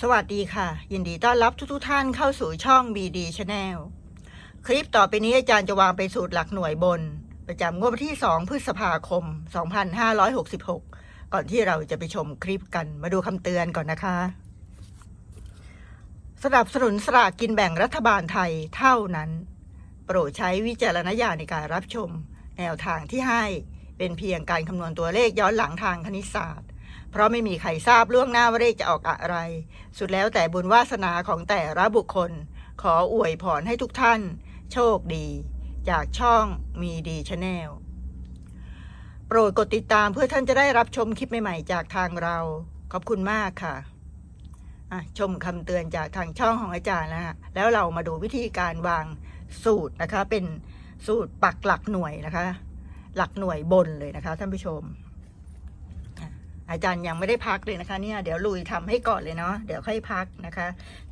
สวัสดีค่ะ ยินดีต้อนรับทุกๆท่านเข้าสู่ช่อง BD Channel คลิปต่อไปนี้อาจารย์จะวางเป็นสูตรหลักหน่วยบน ประจำงวดวันที่ 2 พฤษภาคม 2566 ก่อนที่เราจะไปชมคลิปกันมาดูคำเตือนก่อนนะคะ สนับสนุนสลากกินแบ่งรัฐบาลไทยเท่านั้น โปรดใช้วิจารณญาณในการรับชม แนวทางที่ให้เป็นเพียงการคำนวณตัวเลขย้อนหลังทางคณิตศาสตร์ เพราะไม่มีใครทราบล่วงหน้าว่าเลขจะออกอะไร สุดแล้วแต่บุญวาสนาของแต่ละบุคคล ขออวยพรให้ทุกท่าน โชคดี จากช่องมีดีชาแนลโปรดกดติดตามเพื่อท่านจะได้รับชมคลิปใหม่ๆ จากทางเรา ขอบคุณมากค่ะอะชมคำเตือนจากทางช่องของอาจารย์นะฮะแล้วเรามาดูวิธีการวางสูตรนะคะ เป็นสูตรปักหลักหน่วยนะคะ หลักหน่วยบนเลยนะคะท่านผู้ชม อาจารย์ยังไม่ได้พักเลยนะคะเนี่ยเดี๋ยวลุยทำให้ก่อนเลยเนาะเดี๋ยวค่อยพักนะคะ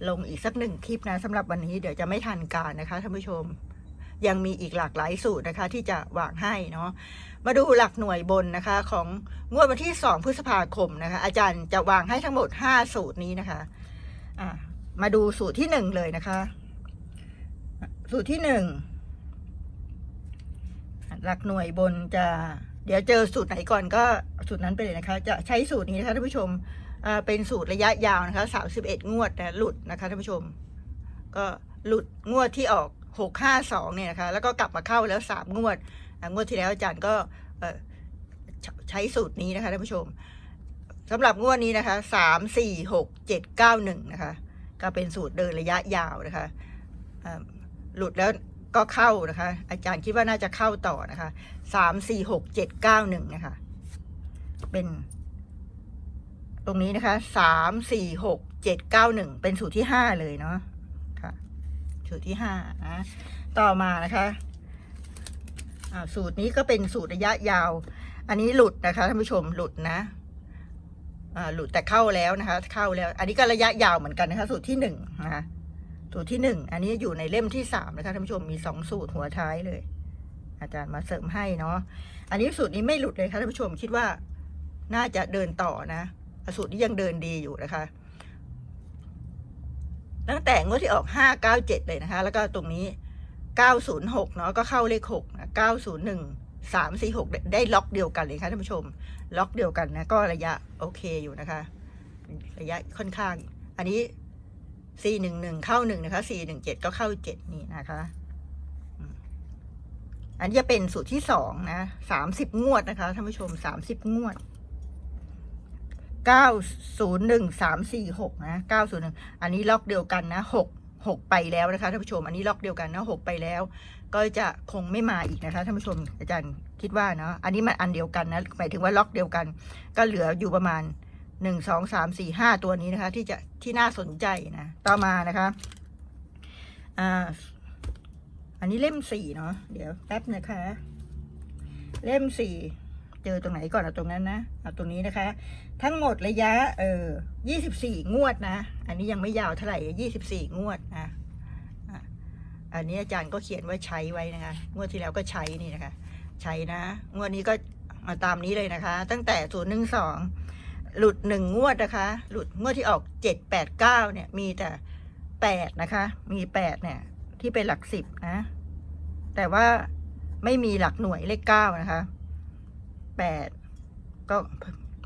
ลงอีกสักหนึ่งคลิปนะสำหรับวันนี้เดี๋ยวจะไม่ทันการนะคะท่านผู้ชม ยังมีอีกหลากหลายสูตรนะคะ ที่จะวางให้เนาะมาดูหลักหน่วยบนนะคะ ของงวดวันที่ 2 พฤษภาคมนะคะ อาจารย์จะวางให้ทั้งหมด 5 สูตรนี้นะคะอะมาดูสูตรที่ 1 เลยนะคะ สูตรที่ 1 หลักหน่วยบนจะ เดี๋ยวเจอสูตรไหนก่อนก็สูตรนั้นไปเลยนะคะ จะใช้สูตรนี้นะคะท่านผู้ชมเป็นสูตรระยะยาวนะคะสาสิบเอ็ดงวดนะหลุดนะคะท่านผู้ชม ก็หลุดงวดที่ออกหกห้าสองเนี่ยนะคะ แล้วก็กลับมาเข้าแล้วสามงวด งวดที่แล้วอาจารย์ก็ใช้สูตรนี้นะคะท่านผู้ชมสำหรับงวดนี้นะคะสามสี่หกเจ็ดเก้าหนึ่งนะคะ ก็เป็นสูตรเดินระยะยาวนะคะหลุดแล้ว ก็เข้านะคะ อาจารย์คิดว่าน่าจะเข้าต่อนะคะสามสี่หกเจ็ดเก้าหนึ่งนะคะ เป็น ตรงนี้นะคะสามสี่หกเจ็ดเก้าหนึ่งเป็นสูตรที่ห้าเลยเนาะค่ะสูตรที่ห้านะต่อมานะคะสูตรนี้ก็เป็นสูตรระยะยาว อันนี้หลุดนะคะท่านผู้ชมหลุดนะหลุดแต่เข้าแล้วนะคะ เข้าแล้ว อันนี้ก็ระยะยาวเหมือนกันนะคะ สูตรที่หนึ่งนะคะ ตรที่หนึ่งอันนี้อยู่ในเล่มที่สามนะคะท่านผู้ชมมีสองสูตรหัวท้ายเลย อาจารย์มาเสริมให้เนาะอันนี้สูตรนี้ไม่หลุดเลยค่ะท่านผู้ชมคิดว่าน่าจะเดินต่อนะสูตรนี้ยังเดินดีอยู่นะคะตั้งแต่งวดที่ออกห้าเก้าเจ็ดเลยนะคะ แล้วก็ตรงนี้เก้าศูนย์หกเนาะก็เข้าเลขหกเก้าศูนย์หนึ่งสามสี่หกได้ล็อกเดียวกันเลยค่ะท่านผู้ชม ล็อกเดียวกันนะก็ระยะโอเคอยู่นะคะ ระยะค่อนข้าง อันนี้ สี่หนึ่งหนึ่งเข้าหนึ่งนะคะสี่หนึ่งเจ็ดก็เข้าเจ็ดนี่นะคะอันนี้จะเป็นสูตรที่สองนะสามสิบงวดนะคะท่านผู้ชมสามสิบงวดเก้าศูนย์หนึ่งสามสี่หกนะเก้าศูนย์หนึ่งอันนี้ล็อกเดียวกันนะหกหกไปแล้วนะคะท่านผู้ชม อันนี้ล็อกเดียวกันนะหกไปแล้ว ก็จะคงไม่มาอีกนะคะท่านผู้ชมอาจารย์คิดว่าเนาะอันนี้มันอันเดียวกันนะหมายถึงว่าล็อกเดียวกัน ก็เหลืออยู่ประมาณ หนึ่งสองสามสี่ห้าตัวนี้นะคะ ที่จะที่น่าสนใจนะต่อมานะคะอ่าอันนี้เล่มสี่เนาะเดี๋ยวแป๊บนะคะ เล่มสี่เจอตรงไหนก่อนเอาตรงนั้นนะเอาตรงนี้นะคะ ทั้งหมดระยะเออยี่สิบสี่งวดนะ อันนี้ยังไม่ยาวเท่าไหร่ยี่สิบสี่งวดนะอะอันนี้อาจารย์ก็เขียนว่าใช้ไว้นะคะ งวดที่แล้วก็ใช้นี่นะคะ ใช้นะ งวดนี้ก็มาตามนี้เลยนะคะ ตั้งแต่ศูนย์หนึ่งสอง หลุดหนึ่งงวดนะคะ หลุดงวดที่ออกเจ็ดแปดเก้าเนี่ย มีแต่แปดนะคะ มีแปดเนี่ย ที่เป็นหลักสิบนะ แต่ว่าไม่มีหลักหน่วยเลขเก้านะคะแปดก็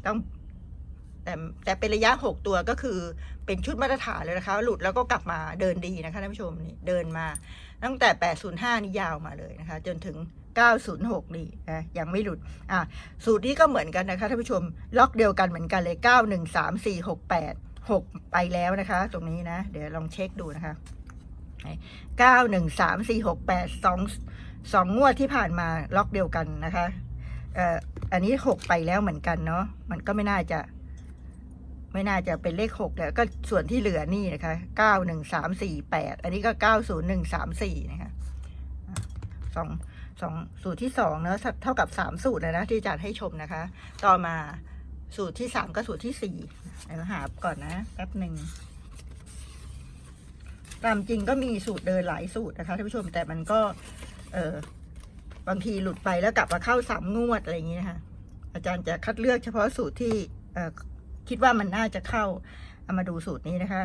ต้องแต่แต่เป็นระยะหกตัวก็คือเป็นชุดมาตรฐานเลยนะคะ หลุดแล้วก็กลับมาเดินดีนะคะท่านผู้ชมนี่เดินมา ตั้งแต่แปดศูนย์ห้านี่ยาวมาเลยนะคะ จนถึง เก้าศูนย์หกนี่นะยังไม่หลุดอะสูตรนี้ก็เหมือนกันนะคะท่านผู้ชมล็อกเดียวกันเหมือนกันเลยเก้าหนึ่งสามสี่หกแปดหกไปแล้วนะคะ ตรงนี้นะ เดี๋ยวลองเช็คดูนะคะเก้าหนึ่งสามสี่หกแปดสองสองงวดที่ผ่านมาล็อกเดียวกันนะคะเอ่ออันนี้หกไปแล้วเหมือนกันเนาะมันก็ไม่น่าจะไม่น่าจะเป็นเลขหกแล้วก็ส่วนที่เหลือนี่นะคะเก้าหนึ่งสามสี่แปดอันนี้ก็เก้าศูนย์หนึ่งสามสี่นะคะอะสอง สองสูตรที่สองเนอะเท่ากับสามสูตรเลยนะที่อาจารย์ให้ชมนะคะ ต่อมาสูตรที่สามก็สูตรที่สี่เดี๋ยวหาก่อนนะแป๊บหนึ่งตามจริงก็มีสูตรเดินหลายสูตรนะคะท่านผู้ชมแต่มันก็ เออบางทีหลุดไปแล้วกลับมาเข้าสามงวดอะไรอย่างนี้นะคะอาจารย์จะคัดเลือกเฉพาะสูตรที่เอคิดว่ามันน่าจะเข้าเอามาดูสูตรนี้นะคะ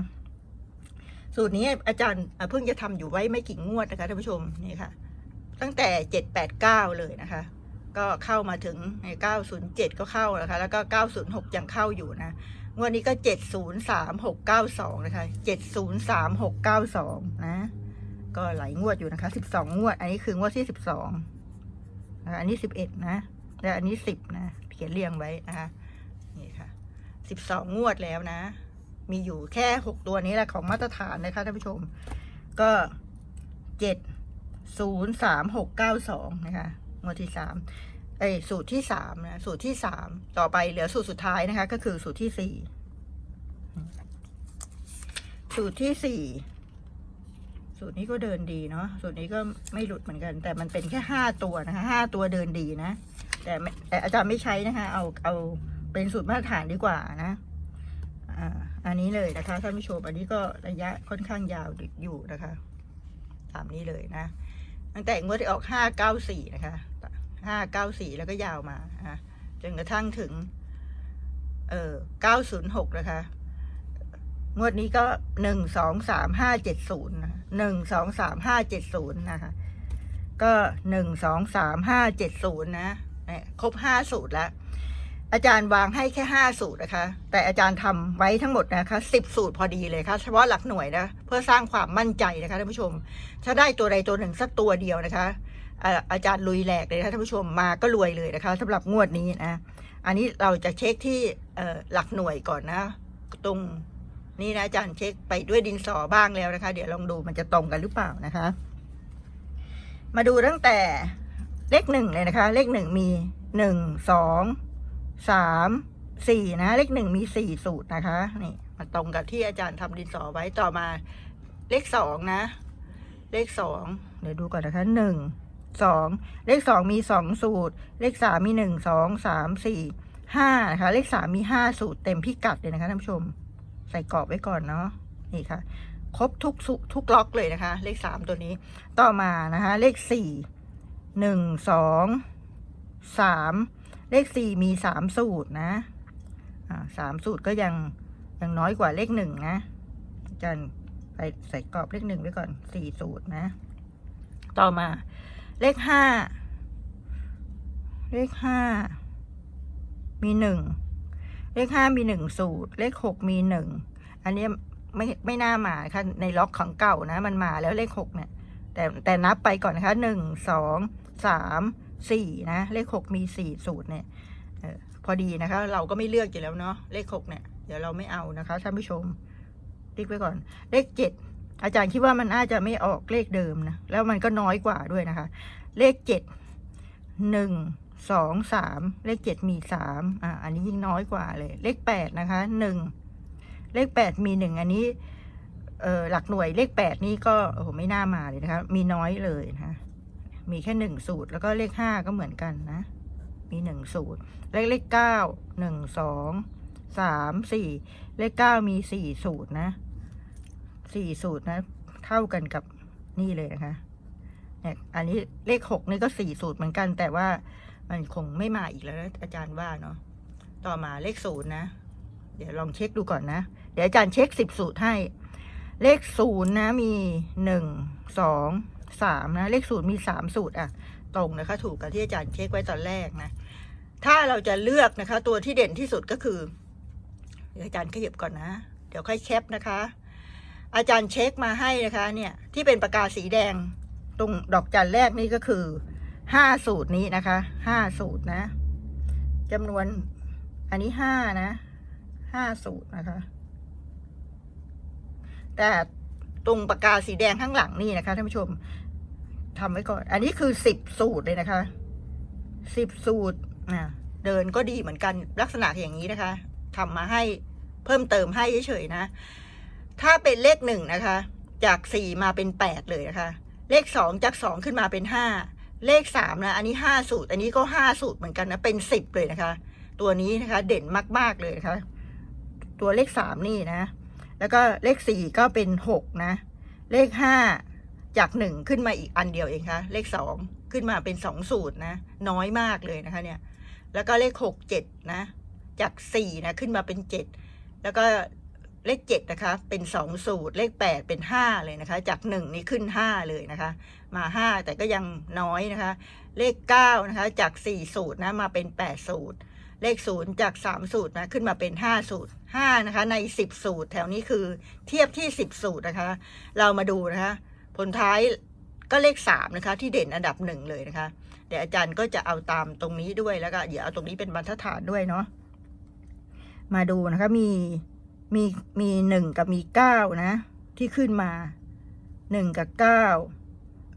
สูตรนี้อาจารย์เพิ่งจะทำอยู่ไว้ไม่กี่งวดนะคะท่านผู้ชมนี่ค่ะ ตั้งแต่เจ็ดแปดเก้าเลยนะคะ ก็เข้ามาถึงในเก้าศูนย์เจ็ดก็เข้าแล้วค่ะแล้วก็เก้าศูนย์หกยังเข้าอยู่นะงวดนี้ก็เจ็ดศูนย์สามหกเก้าสองนะคะเจ็ดศูนย์สามหกเก้าสองนะ ก็หลายงวดอยู่นะคะสิบสองงวด อันนี้คืองวดที่สิบสองอันนี้สิบเอ็ดนะ แล้วอันนี้สิบนะ เขียนเรียงไว้นะคะ นี่ค่ะสิบสองงวดแล้วนะ มีอยู่แค่หกตัวนี้แหละของมาตรฐานนะคะท่านผู้ชม ก็เจ็ด ศูนย์สามหกเก้าสองนะคะงวดที่สามเอ้สูตรที่สามนะสูตรที่สามต่อไปเหลือสูตรสุดท้ายนะคะ ก็คือสูตรที่สี่สูตรที่สี่สูตรนี้ก็เดินดีเนาะสูตรนี้ก็ไม่หลุดเหมือนกัน แต่มันเป็นแค่ห้าตัวนะคะห้าตัวเดินดีนะ แต่แต่อาจารย์ไม่ใช้นะคะ เอาเอาเป็นสูตรมาตรฐานดีกว่านะอ่าอันนี้เลยนะคะท่านผู้ชมอันนี้ก็ระยะค่อนข้างยาวอยู่นะคะ ตามนี้เลยนะ ตั้งแต่งวดที่ออกห้าเก้าสี่นะคะห้าเก้าสี่แล้วก็ยาวมาอะจนกระทั่งถึง เอ่อเก้าศูนย์หกนะคะงวดนี้ก็หนึ่งสองสามห้าเจ็ดศูนย์หนึ่งสองสามห้าเจ็ดศูนย์นะคะ ก็หนึ่งสองสามห้าเจ็ดศูนย์นะเนี่ยครบห้าสูตรแล้ว อาจารย์วางให้แค่ห้าสูตรนะคะ แต่อาจารย์ทำไว้ทั้งหมดนะคะสิบสูตรพอดีเลยค่ะ เฉพาะหลักหน่วยนะ เพื่อสร้างความมั่นใจนะคะท่านผู้ชม ถ้าได้ตัวใดตัวหนึ่งสักตัวเดียวนะคะ อาจารย์ลุยแหลกเลยนะคะท่านผู้ชมมาก็รวยเลยนะคะสำหรับงวดนี้นะ อันนี้เราจะเช็คที่หลักหน่วยก่อนนะ ตรงนี้นะอาจารย์เช็คไปด้วยดินสอบ้างแล้วนะคะ เดี๋ยวลองดูมันจะตรงกันหรือเปล่านะคะ มาดูตั้งแต่เลขหนึ่งเลยนะคะ เลขหนึ่งมีหนึ่งสอง สามสี่นะ เลขหนึ่งมีสี่สูตรนะคะ นี่มันตรงกับที่อาจารย์ทำดินสอไว้ต่อมา เลขสองนะ เลขสองเดี๋ยวดูก่อนนะคะหนึ่งสองเลขสองมีสองสูตร เลขสามมีหนึ่งสองสามสี่ห้านะคะเลขสามมีห้าสูตรเต็มพิกัดเลยนะคะท่านผู้ชม ใส่กรอบไว้ก่อนเนาะนี่ค่ะ ครบทุกสุทุกล็อกเลยนะคะ เลขสามตัวนี้ ต่อมานะคะ เลขสี่หนึ่งสองสาม เลขสี่มีสามสูตรนะอ่าสามสูตรก็ยังยังน้อยกว่าเลขหนึ่งนะอาจารย์ใส่ใส่กรอบเลขหนึ่งไว้ก่อนสี่สูตรนะ ต่อมา เลขห้าเลขห้ามีหนึ่งเลขห้ามีหนึ่งสูตร เลขหกมีหนึ่งอันนี้ไม่ไม่น่ามาค่ะในล็อกของเก่านะ มันมาแล้วเลขหกเนี่ย แต่แต่นับไปก่อนนะคะหนึ่งสองสาม สี่นะ เลขหกมีสี่สูตรเนี่ยออพอดีนะคะ เราก็ไม่เลือกอยู่แล้วเนาะเลขหกเนี่ย เดี๋ยวเราไม่เอานะคะท่านผู้ชมติ๊กไว้ก่อน เลขเจ็ดอาจารย์คิดว่ามันน่าจะไม่ออกเลขเดิมนะ แล้วมันก็น้อยกว่าด้วยนะคะ เลขเจ็ดหนึ่งสองสามเลขเจ็ดมีสามอ่าอันนี้ยิ่งน้อยกว่าเลย เลขแปดนะคะหนึ่งเลขแปดมีหนึ่งอันนี้เออหลักหน่วยเลขแปดนี่ก็โอ้โหไม่น่ามาเลยนะคะ มีน้อยเลยนะคะ มีแค่หนึ่งสูตร แล้วก็เลขห้าก็เหมือนกันนะ มีหนึ่งสูตร เลขเลขเก้าหนึ่งสองสามสี่เลขเก้ามีสี่สูตรนะสี่สูตรนะ เท่ากันกับนี่เลยนะคะเนี่ยอันนี้เลขหกนี่ก็สี่สูตรเหมือนกัน แต่ว่ามันคงไม่มาอีกแล้วนะอาจารย์ว่าเนาะต่อมาเลขศูนย์นะ เดี๋ยวลองเช็คดูก่อนนะ เดี๋ยวอาจารย์เช็คสิบสูตรให้ เลขศูนย์นะมีหนึ่งสอง สามนะ เลขศูนย์มีสามสูตรอะ ตรงนะคะ ถูกกับที่อาจารย์เช็คไว้ตอนแรกนะ ถ้าเราจะเลือกนะคะ ตัวที่เด่นที่สุดก็คืออาจารย์ขยับก่อนนะ เดี๋ยวค่อยแคปนะคะ อาจารย์เช็คมาให้นะคะ เนี่ย ที่เป็นปากกาสีแดง ตรงดอกจันแรกนี่ก็คือห้าสูตรนี้นะคะห้าสูตรนะจำนวน อันนี้ห้านะห้าสูตรนะคะ แต่ ตรงปากกาสีแดงข้างหลังนี่นะคะท่านผู้ชมทำไว้ก่อน อันนี้คือสิบสูตรเลยนะคะสิบสูตรนะเดินก็ดีเหมือนกันลักษณะอย่างนี้นะคะทำมาให้เพิ่มเติมให้เฉยๆนะ ถ้าเป็นเลขหนึ่งนะคะ จากสี่มาเป็นแปดเลยนะคะ เลขสองจากสองขึ้นมาเป็นห้าเลขสามนะ อันนี้ห้าสูตร อันนี้ก็ห้าสูตรเหมือนกันนะ เป็นสิบเลยนะคะ ตัวนี้นะคะ เด่นมาก ๆ เลยนะคะ ตัวเลขสามนี่นะ แล้วก็เลขสี่ก็เป็นหกนะ เลขห้าจากหนึ่งขึ้นมาอีกอันเดียวเองคะเลขสองขึ้นมาเป็นสองสูตรนะ น้อยมากเลยนะคะเนี่ย แล้วก็เลขหกเจ็ดนะ จากสี่นะขึ้นมาเป็นเจ็ดแล้วก็เลขเจ็ดนะคะ เป็นสองสูตร เลขแปดเป็นห้าเลยนะคะ จากหนึ่งนี่ขึ้นห้าเลยนะคะ มาห้าแต่ก็ยังน้อยนะคะ เลขเก้านะคะ จากสี่สูตรนะมาเป็นแปดสูตร เลขศูนย์จากสามสูตรนะขึ้นมาเป็นห้าสูตรห้านะคะ ในสิบสูตร แถวนี้คือเทียบที่สิบสูตรนะคะ เรามาดูนะคะผลท้ายก็เลขสามนะคะ ที่เด่นอันดับหนึ่งเลยนะคะเดี๋ยวอาจารย์ก็จะเอาตามตรงนี้ด้วยแล้วก็เดี๋ยวเอาตรงนี้เป็นบรรทัดฐานด้วยเนาะมาดูนะคะมีมีมีหนึ่งกับมีเก้านะ ที่ขึ้นมาหนึ่งกับเก้า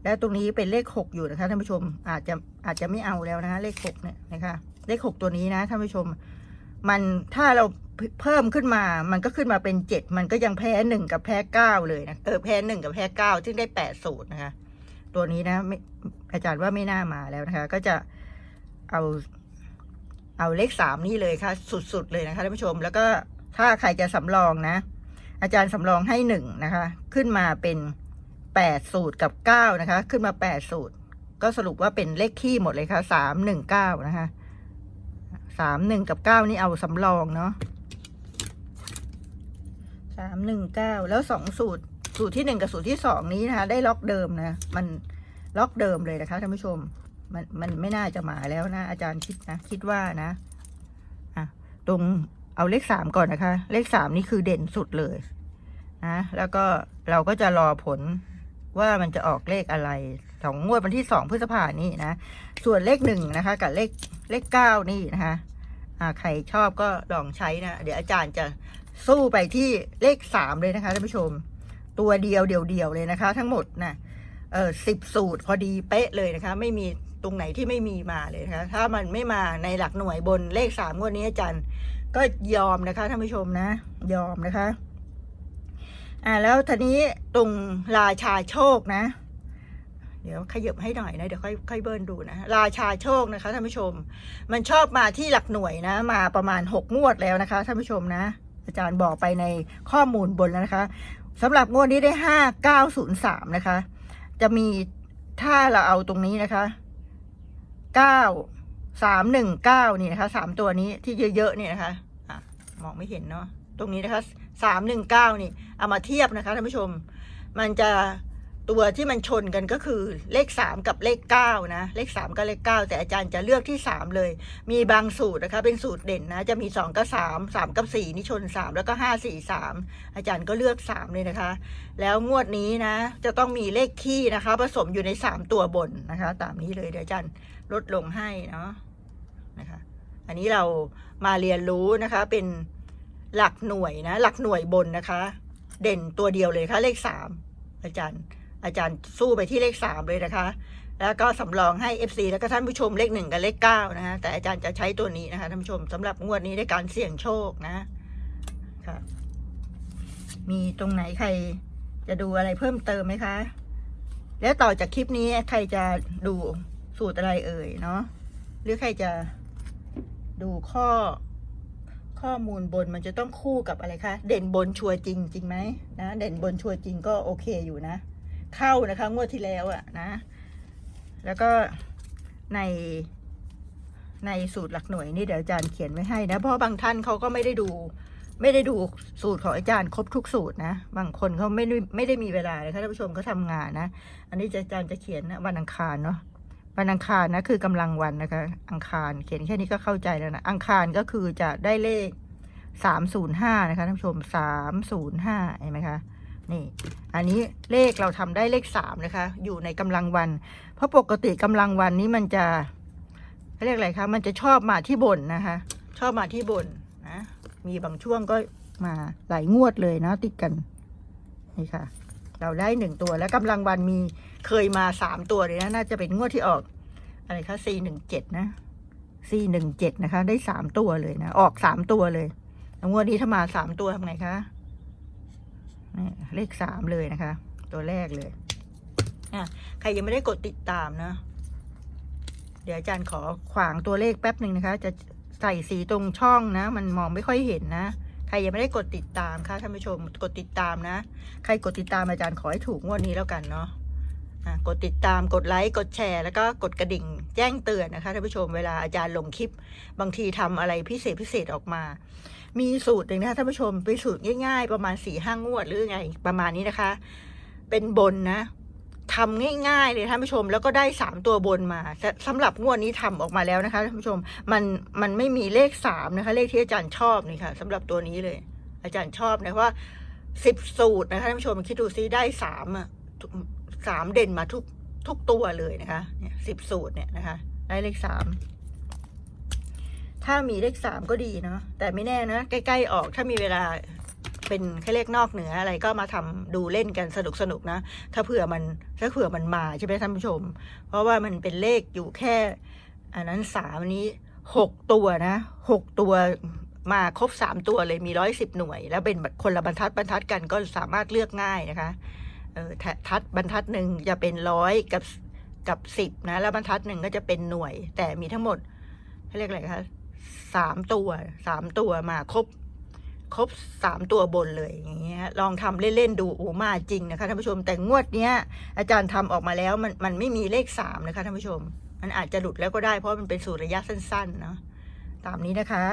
แล้วตรงนี้เป็นเลขหกอยู่นะคะท่านผู้ชมอาจจะอาจจะไม่เอาแล้วนะคะเลขหกเนี่ยนะคะ เลขหกตัวนี้นะท่านผู้ชม มันถ้าเราเพิ่มขึ้นมา มันก็ขึ้นมาเป็นเจ็ดมันก็ยังแพ้หนึ่งกับแพ้เก้าเลยนะเออแพ้หนึ่งกับแพ้เก้าซึ่งได้แปดสูตรนะคะ ตัวนี้นะอาจารย์ว่าไม่น่ามาแล้วนะคะ ก็จะเอาเอาเลขสามนี่เลยค่ะ สุดๆเลยนะคะท่านผู้ชม แล้วก็ถ้าใครจะสำรองนะ อาจารย์สำรองให้หนึ่งนะคะ ขึ้นมาเป็นแปดสูตรกับเก้านะคะ ขึ้นมาแปดสูตร ก็สรุปว่าเป็นเลขขี้หมดเลยค่ะสามหนึ่งเก้านะคะ สามหนึ่งกับเก้านี่เอาสำรองเนาะสามหนึ่งเก้าแล้วสองสูตร สูตรที่หนึ่งกับสูตรที่สองนี้นะคะ ได้ล็อกเดิมนะ มันล็อกเดิมเลยนะคะท่านผู้ชม มันมันไม่น่าจะมาแล้วนะ อาจารย์คิดนะ คิดว่านะอะตรงเอาเลขสามก่อนนะคะ เลขสามนี่คือเด่นสุดเลยนะแล้วก็เราก็จะรอผลว่ามันจะออกเลขอะไร สองงวดวันที่สองพฤษภานี่นะ ส่วนเลขหนึ่งนะคะ กับเลขเลขเก้านี่นะคะอ่าใครชอบก็ลองใช้นะ เดี๋ยวอาจารย์จะสู้ไปที่เลขสามเลยนะคะท่านผู้ชม ตัวเดียวเดียวเดียวเลยนะคะ ทั้งหมดนะเออสิบสูตรพอดีเป๊ะเลยนะคะ ไม่มีตรงไหนที่ไม่มีมาเลยนะคะ ถ้ามันไม่มาในหลักหน่วยบนเลขสามงวดนี้อาจารย์ ก็ยอมนะคะท่านผู้ชมนะ ยอมนะคะ อ่าแล้วทีนี้ตรงราชาโชคนะ เดี๋ยวขยับให้หน่อยนะ เดี๋ยวค่อยค่อยเบิร์นดูนะ ราชาโชคนะคะท่านผู้ชม มันชอบมาที่หลักหน่วยนะ มาประมาณหกงวดแล้วนะคะท่านผู้ชมนะ อาจารย์บอกไปในข้อมูลบนแล้วนะคะสำหรับงวดนี้ได้ห้าเก้าศูนย์สามนะคะ จะมีถ้าเราเอาตรงนี้นะคะเก้าสามหนึ่งเก้านี่นะคะสามตัวนี้ที่เยอะๆนี่นะคะอะมองไม่เห็นเนาะตรงนี้นะคะสามหนึ่งเก้านี่ เอามาเทียบนะคะท่านผู้ชม มันจะ ตัวที่มันชนกันก็คือเลขสามกับเลขเก้านะเลขสามกับเลขเก้าแต่อาจารย์จะเลือกที่สามเลย มีบางสูตรนะคะเป็นสูตรเด่นนะจะมีสองกับสามสามกับสี่นี่ชนสามแล้วก็ห้าสี่สามอาจารย์ก็เลือกสามเลยนะคะ แล้วงวดนี้นะ จะต้องมีเลขคี่นะคะ ผสมอยู่ในสามตัวบนนะคะ ตามนี้เลยเดี๋ยวอาจารย์ลดลงให้เนาะนะคะ อันนี้เรามาเรียนรู้นะคะเป็นหลักหน่วยนะ หลักหน่วยบนนะคะ เด่นตัวเดียวเลยค่ะเลขสามอาจารย์ อาจารย์สู้ไปที่เลขสามเลยนะคะ แล้วก็สำรองให้ FC แล้วก็ท่านผู้ชมเลขหนึ่งกับเลขเก้านะคะแต่อาจารย์จะใช้ตัวนี้นะคะท่านผู้ชมสำหรับงวดนี้ในการเสี่ยงโชคนะค่ะมีตรงไหนใครจะดูอะไรเพิ่มเติมไหมคะ แล้วต่อจากคลิปนี้ใครจะดูสูตรอะไรเอ่ยเนาะหรือใครจะดูข้อข้อมูลบนมันจะต้องคู่กับอะไรคะ เด่นบนชัวจริงจริงไหมนะ เด่นบนชัวจริงก็โอเคอยู่นะ เข้านะคะงวดที่แล้วอะนะ แล้วก็ในในสูตรหลักหน่วยนี่เดี๋ยวอาจารย์เขียนไว้ให้นะ เพราะบางท่านเขาก็ไม่ได้ดู ไม่ได้ดูสูตรของอาจารย์ครบทุกสูตรนะ บางคนเขาไม่ได้ไม่ได้มีเวลาเลยค่ะท่านผู้ชมเขาทำงานนะ อันนี้อาจารย์จะเขียนนะวันอังคารเนาะวันอังคารนะคือกำลังวันนะคะ อังคารเขียนแค่นี้ก็เข้าใจแล้วนะ อังคารก็คือจะได้เลขสามศูนย์ห้านะคะท่านผู้ชมสามศูนย์ห้าเห็นไหมคะ นี่ อันนี้เลขเราทำได้เลขสามนะคะ อยู่ในกำลังวัน เพราะปกติกำลังวันนี้มันจะเรียกอะไรคะ มันจะชอบมาที่บนนะคะ ชอบมาที่บนนะ มีบางช่วงก็มาหลายงวดเลยนะติดกัน นี่ค่ะ เราได้หนึ่งตัวแล้วกำลังวันมีเคยมาสามตัวเลยนะ น่าจะเป็นงวดที่ออก อะไรคะสี่หนึ่งเจ็ดนะสี่หนึ่งเจ็ดนะคะ ได้สามตัวเลยนะ ออกสามตัวเลยงวดนี้ถ้ามาสามตัวทำไงคะ นี่เลขสามเลยนะคะ ตัวแรกเลยอะใครยังไม่ได้กดติดตามนะ เดี๋ยวอาจารย์ขอขวางตัวเลขแป๊บหนึ่งนะคะ จะใส่สีตรงช่องนะ มันมองไม่ค่อยเห็นนะใครยังไม่ได้กดติดตามค่ะท่านผู้ชมกดติดตามนะ ใครกดติดตามอาจารย์ขอให้ถูกงวดนี้แล้วกันเนาะอะกดติดตามกดไลค์กดแชร์ แล้วก็กดกระดิ่งแจ้งเตือนนะคะท่านผู้ชมเวลาอาจารย์ลงคลิป บางทีทำอะไรพิเศษพิเศษออกมา มีสูตรหนึ่งนะคะท่านผู้ชมเป็นสูตรง่าย ๆ ประมาณสี่ห้างวดหรือไง ประมาณนี้นะคะ เป็นบนนะทำง่ายๆเลยท่านผู้ชม แล้วก็ได้สามตัวบนมาสสำหรับงวดนี้ทำออกมาแล้วนะคะท่านผู้ชมมันมันไม่มีเลขสามนะคะ เลขที่อาจารย์ชอบนี่ค่ะสำหรับตัวนี้เลย อาจารย์ชอบนะเพราะว่าสิบสูตรนะคะท่านผู้ชมคิดดูซิได้สามอะสามเด่นมาทุกทุกตัวเลยนะคะเนี่ยสิบสูตรเนี่ยนะคะ ได้เลขสาม ถ้ามีเลขสามก็ดีเนาะแต่ไม่แน่นะใกล้ๆออกถ้ามีเวลาเป็นแค่เลขนอกเหนืออะไรก็มาทำดูเล่นกันสนุกสนุกนะ ถ้าเผื่อมันถ้าเผื่อมันมาใช่ไหมท่านผู้ชม เพราะว่ามันเป็นเลขอยู่แค่ อันนั้นสามอันนี้หกตัวนะหกตัวมาครบสามตัวเลยมีร้อยสิบหน่วย แล้วเป็นคนละบรรทัดบรรทัดกันก็สามารถเลือกง่ายนะคะเออทัดทัดบรรทัดหนึ่งจะเป็นร้อยกับกับสิบนะแล้วบรรทัดหนึ่งก็จะเป็นหน่วย แต่มีทั้งหมดเขาเรียกอะไรคะ สามตัวสามตัวมาครบ ครบสามตัวบนเลยอย่างเงี้ยลองทำเล่นๆดูโอ้มาจริงนะคะท่านผู้ชมแต่งวดเนี้ย อาจารย์ทำออกมาแล้วมันมันไม่มีเลขสามนะคะท่านผู้ชม มันอาจจะหลุดแล้วก็ได้เพราะมันเป็นสูตรระยะสั้นๆเนาะตามนี้นะคะ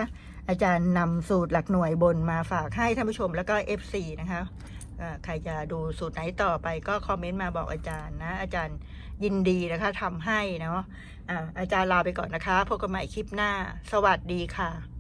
อาจารย์นำสูตรหลักหน่วยบนมาฝากให้ท่านผู้ชมแล้วก็ FC นะคะเอ่อใครจะดูสูตรไหนต่อไปก็คอมเมนต์มาบอกอาจารย์นะ อาจารย์ ยินดีนะคะทำให้เนาะอ่าอาจารย์ลาไปก่อนนะคะพบกันใหม่คลิปหน้า สวัสดีค่ะ